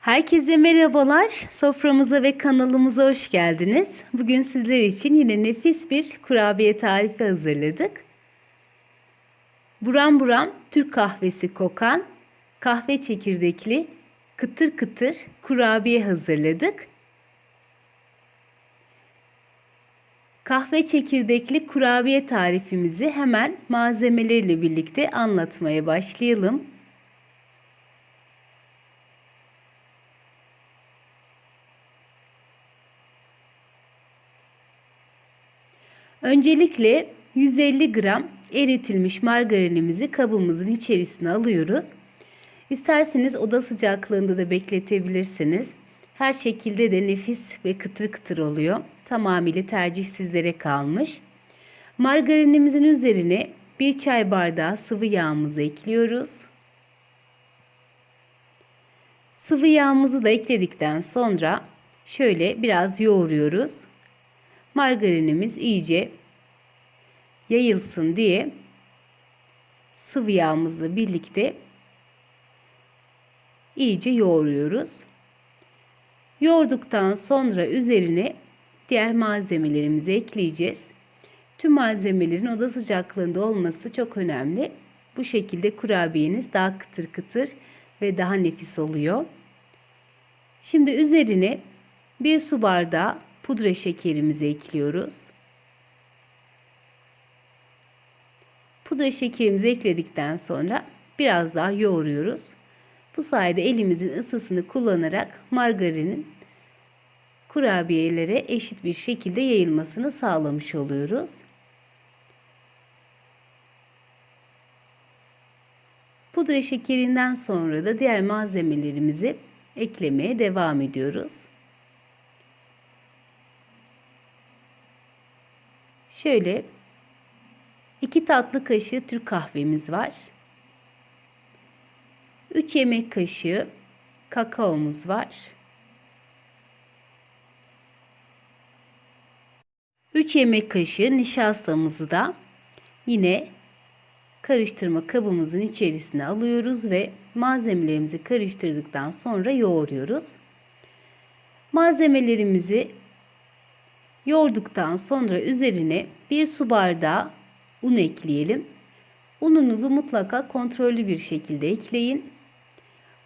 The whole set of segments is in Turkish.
Herkese merhabalar. Soframıza ve kanalımıza hoş geldiniz. Bugün sizler için yine nefis bir kurabiye tarifi hazırladık. Buram buram Türk kahvesi kokan kahve çekirdekli kıtır kıtır kurabiye hazırladık. Kahve çekirdekli kurabiye tarifimizi hemen malzemeleriyle birlikte anlatmaya başlayalım. Öncelikle 150 gram eritilmiş margarinimizi kabımızın içerisine alıyoruz. İsterseniz oda sıcaklığında da bekletebilirsiniz. Her şekilde de nefis ve kıtır kıtır oluyor. Tamamıyla tercih sizlere kalmış. Margarinimizin üzerine bir çay bardağı sıvı yağımızı ekliyoruz. Sıvı yağımızı da ekledikten sonra şöyle biraz yoğuruyoruz margarinimiz iyice yayılsın diye sıvı yağımızla birlikte iyice yoğuruyoruz. Yoğurduktan sonra üzerine diğer malzemelerimizi ekleyeceğiz. Tüm malzemelerin oda sıcaklığında olması çok önemli. Bu şekilde kurabiyeniz daha kıtır kıtır ve daha nefis oluyor. Şimdi üzerine bir su bardağı pudra şekerimizi ekliyoruz. Pudra şekerimizi ekledikten sonra biraz daha yoğuruyoruz. Bu sayede elimizin ısısını kullanarak margarinin kurabiyelere eşit bir şekilde yayılmasını sağlamış oluyoruz. Pudra şekerinden sonra da diğer malzemelerimizi eklemeye devam ediyoruz. Şöyle 2 tatlı kaşığı Türk kahvemiz var. 3 yemek kaşığı kakaomuz var. 3 yemek kaşığı nişastamızı da yine karıştırma kabımızın içerisine alıyoruz ve malzemelerimizi karıştırdıktan sonra yoğuruyoruz. Malzemelerimizi Yoğurduktan sonra üzerine bir su bardağı un ekleyelim. Ununuzu mutlaka kontrollü bir şekilde ekleyin.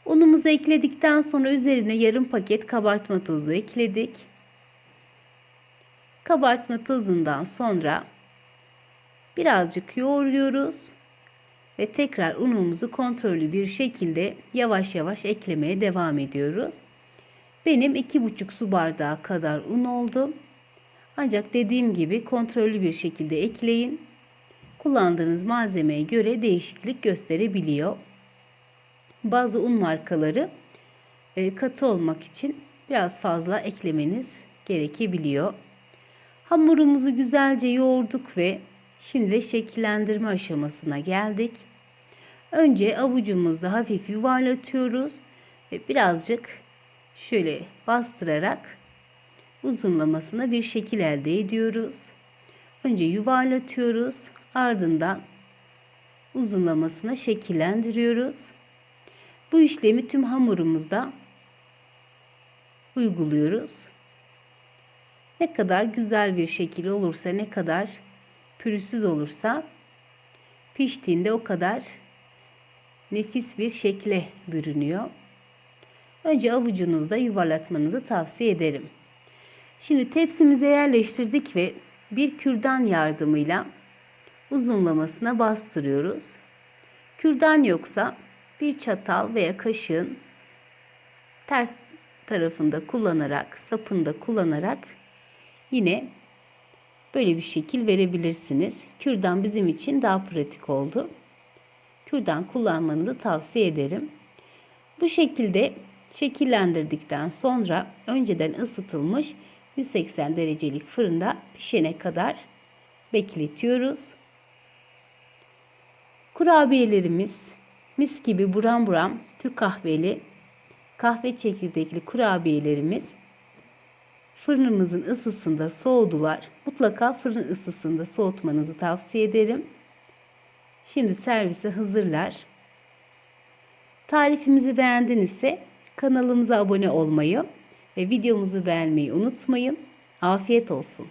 Unumuzu ekledikten sonra üzerine yarım paket kabartma tozu ekledik. Kabartma tozundan sonra birazcık yoğuruyoruz ve tekrar unumuzu kontrollü bir şekilde yavaş yavaş eklemeye devam ediyoruz. Benim 2,5 su bardağı kadar un oldu. Ancak dediğim gibi kontrollü bir şekilde ekleyin. Kullandığınız malzemeye göre değişiklik gösterebiliyor. Bazı un markaları e, katı olmak için biraz fazla eklemeniz gerekebiliyor. Hamurumuzu güzelce yoğurduk ve şimdi de şekillendirme aşamasına geldik. Önce avucumuzda hafif yuvarlatıyoruz ve birazcık şöyle bastırarak uzunlamasına bir şekil elde ediyoruz. Önce yuvarlatıyoruz. Ardından uzunlamasına şekillendiriyoruz. Bu işlemi tüm hamurumuzda uyguluyoruz. Ne kadar güzel bir şekil olursa, ne kadar pürüzsüz olursa piştiğinde o kadar nefis bir şekle bürünüyor. Önce avucunuzda yuvarlatmanızı tavsiye ederim. Şimdi tepsimize yerleştirdik ve bir kürdan yardımıyla uzunlamasına bastırıyoruz. Kürdan yoksa bir çatal veya kaşığın ters tarafında kullanarak, sapında kullanarak yine böyle bir şekil verebilirsiniz. Kürdan bizim için daha pratik oldu. Kürdan kullanmanızı tavsiye ederim. Bu şekilde şekillendirdikten sonra önceden ısıtılmış 180 derecelik fırında pişene kadar bekletiyoruz. Kurabiyelerimiz mis gibi buram buram Türk kahveli kahve çekirdekli kurabiyelerimiz fırınımızın ısısında soğudular. Mutlaka fırın ısısında soğutmanızı tavsiye ederim. Şimdi servise hazırlar. Tarifimizi beğendinizse Kanalımıza abone olmayı ve videomuzu beğenmeyi unutmayın. Afiyet olsun.